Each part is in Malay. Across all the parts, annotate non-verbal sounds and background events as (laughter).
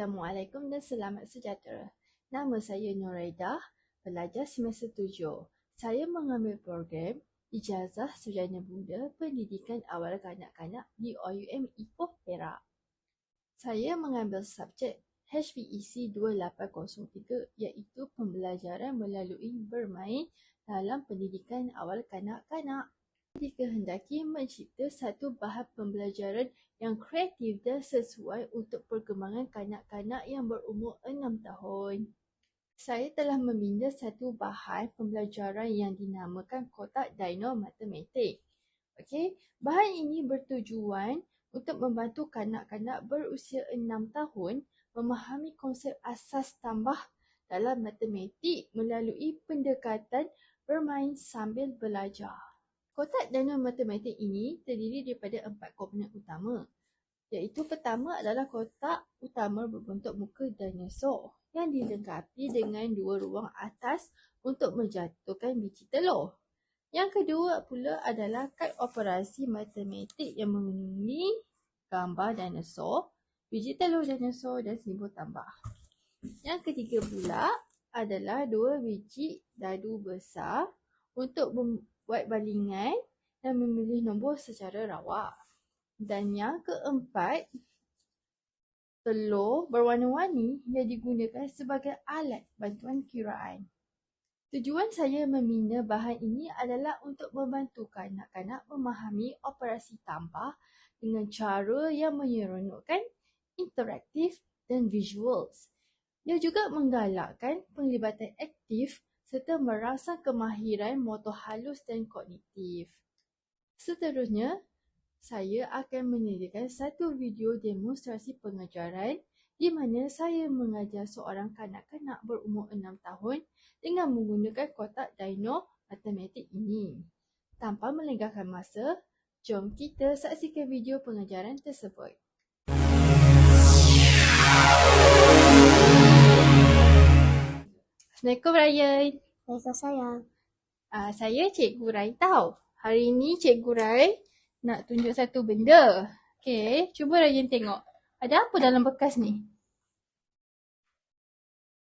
Assalamualaikum dan selamat sejahtera. Nama saya Nuraidah, pelajar semester tujuh. Saya mengambil program Ijazah Sarjana Bunda Pendidikan Awal Kanak-Kanak di OUM Ipoh Perak. Saya mengambil subjek HVEC 2803 iaitu pembelajaran melalui bermain dalam pendidikan awal kanak-kanak dikehendaki mencipta satu bahan pembelajaran yang kreatif dan sesuai untuk perkembangan kanak-kanak yang berumur enam tahun. Saya telah membina satu bahan pembelajaran yang dinamakan kotak dino matematik. Okey, bahan ini bertujuan untuk membantu kanak-kanak berusia enam tahun memahami konsep asas tambah dalam matematik melalui pendekatan bermain sambil belajar. Kotak dana matematik ini terdiri daripada empat komponen utama. Iaitu pertama adalah kotak utama berbentuk muka dinosaur yang dilengkapi dengan dua ruang atas untuk menjatuhkan biji telur. Yang kedua pula adalah kad operasi matematik yang mengandungi gambar dinosaur, biji telur dinosaur dan simbol tambah. Yang ketiga pula adalah dua biji dadu besar untuk buat balingan dan memilih nombor secara rawak. Dan yang keempat, telur berwarna-warni yang digunakan sebagai alat bantuan kiraan. Tujuan saya membina bahan ini adalah untuk membantu kanak-kanak memahami operasi tambah dengan cara yang menyeronokkan, interaktif dan visuals. Ia juga menggalakkan penglibatan aktif serta merangsang kemahiran motor halus dan kognitif. Seterusnya, saya akan menyediakan satu video demonstrasi pengajaran di mana saya mengajar seorang kanak-kanak berumur enam tahun dengan menggunakan kotak dino matematik ini. Tanpa melengahkan masa, jom kita saksikan video pengajaran tersebut. Assalamualaikum Ryan. Reza sayang. Uh, saya Cikgu Rai tau. Hari ni Cikgu Rai nak tunjuk satu benda. Okay, cuba Ryan tengok. Ada apa dalam bekas ni?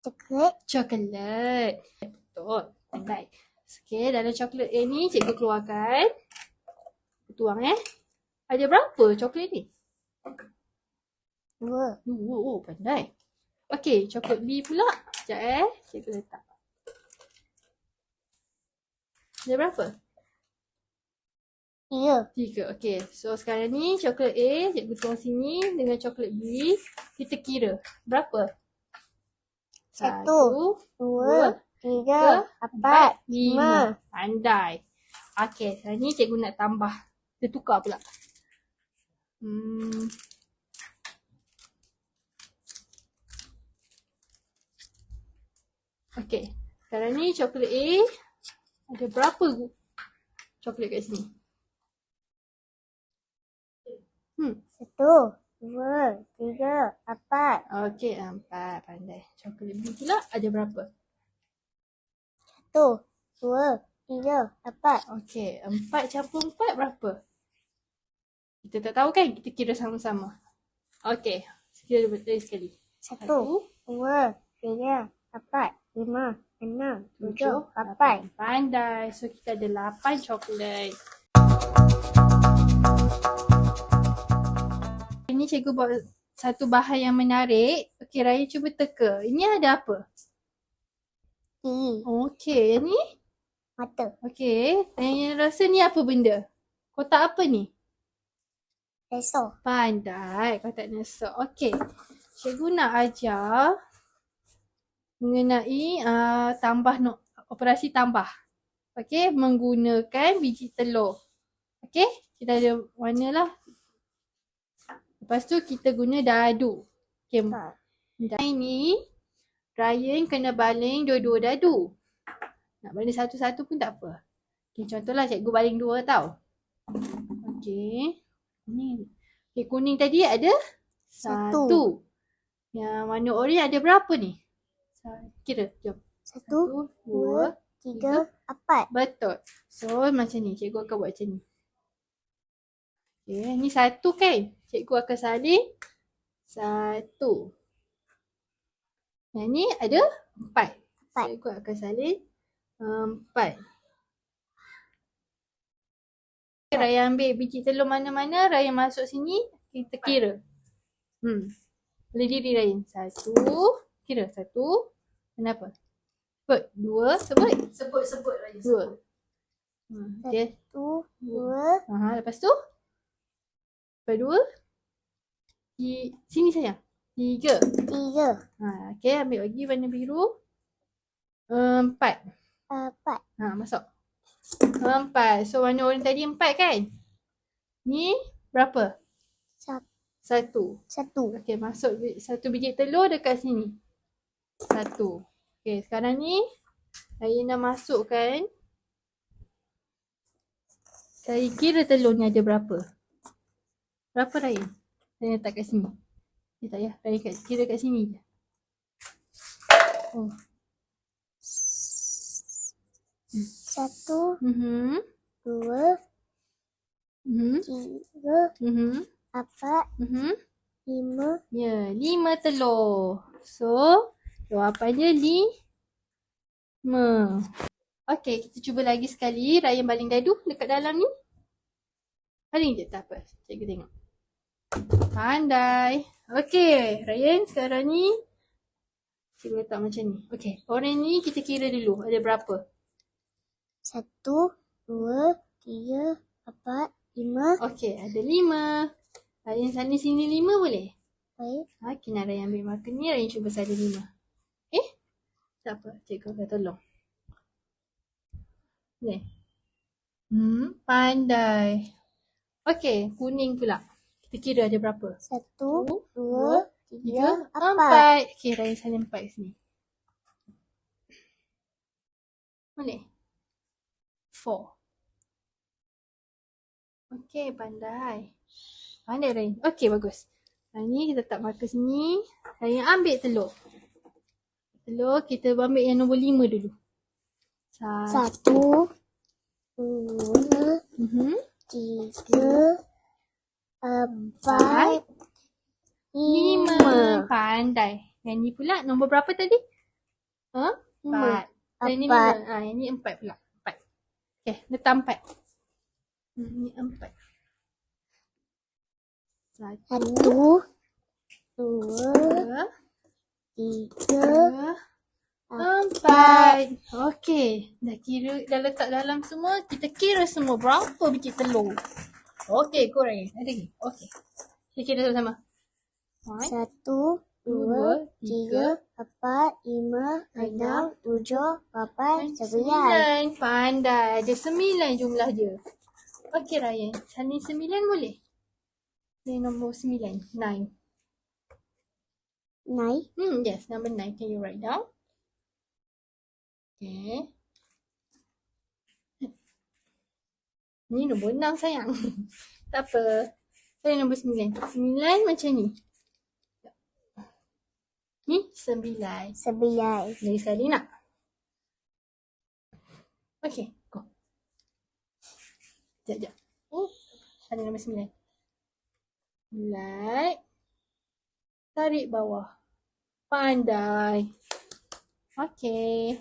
Coklat. Coklat. Betul. Pandai. Okay, dalam coklat A ni cikgu keluarkan. Tuang eh. Ada berapa coklat ni? Dua. Dua. Oh, pandai. Okay, coklat B pula. Sekejap eh. Cikgu letak. Ada berapa? Tiga. Tiga. Okay. So sekarang ni coklat A cikgu tuang sini dengan coklat B. Kita kira. Berapa? Satu, Dua. Tiga. Empat. Lima. Pandai. Okay. Sekarang ni cikgu nak tambah. Dia tukar pula. Hmm. Okay. Sekarang ni coklat A ada berapa coklat kat sini? Hmm. Satu. Dua. Tiga. Empat. Okey, empat. Pandai. Coklat B pula ada berapa? Satu. Dua. Tiga. Empat. Okey, empat campur empat berapa? Kita tak tahu kan? Kita kira sama-sama. Okey, kira betul sekali. Satu. Dua. Tiga. Empat. Lima. Enam. Tujuh. Lapan. Pandai. So, kita ada lapan coklat. Ini cikgu buat satu bahan yang menarik. Okey, Raya cuba teka. Ini ada apa? Gigi. Okey, yang ni? Mata. Okey, yang rasa ni apa benda? Kotak apa ni? Esok. Pandai kotak nesa. Okey. Cikgu nak ajar mengenai uh, tambah no, operasi tambah. Okey, menggunakan biji telur. Okey, kita ada warna lah. Lepas tu kita guna dadu. Okey. Ha. Dan ini Ryan kena baling dua-dua dadu. Nak baling satu-satu pun tak apa. Okay, contohlah cikgu baling dua tau. Okey. Ni. Okey, kuning tadi ada Satu. satu. Yang warna oranye ada berapa ni? Kira, jom. Satu. dua, Tiga. Empat. Betul. So, macam ni. Cikgu akan buat macam ni. Okay, ni satu kan? Cikgu akan salin. Satu. Yang ni ada empat. Empat. Ikut akan salin. Empat. Raya ambil biji telur mana-mana, Raya masuk sini, kita kira. Hmm. Boleh diri Raya. Satu. Kira. Satu. Kenapa? Sebut. Dua. Sebut. Sebut-sebut Raya. Dua. sebut. Hmm. Okay. Satu, dua, Aha, lepas tu? Lepas dua? Di, sini sayang. Tiga. tiga, Ha, okay, ambil lagi warna biru. Empat. empat, Ha, masuk. Empat. So, warna orang tadi empat kan? Ni berapa? Sat- Satu. satu, Okay, masuk satu biji telur dekat sini. Satu. Okay, sekarang ni saya nak masukkan saya kira telur ni ada berapa? Berapa Raya? Saya letak kat sini. Eh tak payah, Raya kat, kira kat sini je. Oh. satu, Mhm. dua, Mhm. tiga, Mhm. empat, Mhm. lima, Ya, lima telur. So, jawapannya lima. Okey, kita cuba lagi sekali. Ryan baling dadu dekat dalam ni. Baling je, tak apa. Cikgu tengok. Pandai. Okey, Ryan sekarang ni. Cikgu letak macam ni. Okey, orang ni kita kira dulu. Ada berapa? satu, dua, tiga, empat, lima, Okey, ada lima. Ryan salin sini lima boleh? baik, Ha, kena Ryan ambil marker ni. Ryan cuba salin lima. Tak apa, cikgu akan tolong. Ni. Hmm, pandai. Okey, kuning pula. Kita kira ada berapa? satu, dua, Tiga, tiga, empat, empat. Okey, Ryan salin empat sini. Boleh? Four. Okey, pandai. Pandai Ryan. Okey, bagus. Hari ni kita letak marker sini. Ryan ambil telur. Telur, kita ambil yang nombor lima dulu. Satu. satu, dua, Mhm. tiga, empat, Lima. Pandai. Yang ni pula nombor berapa tadi? Ha? lima, Empat. Ini Empat. lima. Ha, yang ni empat pula. Empat. Okay, letak empat. Hmm, ni empat. Satu. Dua. Tiga. Empat. Okey. Dah kira, dah letak dalam semua. Kita kira semua berapa biji telur. Okey, korang. Ada lagi? Okey. Kita kira sama-sama. Satu, dua, tiga, empat, lima, enam, tujuh, lapan, sembilan. Pandai. Ada sembilan jumlah dia. Okey Ryan. Salin sembilan boleh? Ini nombor sembilan. Nine. Naik, Hmm, yes. Number nine. Can you write down? Okay. Ni nombor enam sayang. (laughs) tak apa. Saya nombor sembilan. Sembilan macam ni. Ni sembilan. sembilan, Lagi sekali nak? Okay, go. Sekejap, sekejap. Oh, ada nombor sembilan. Like. Tarik bawah. Pandai. Okay.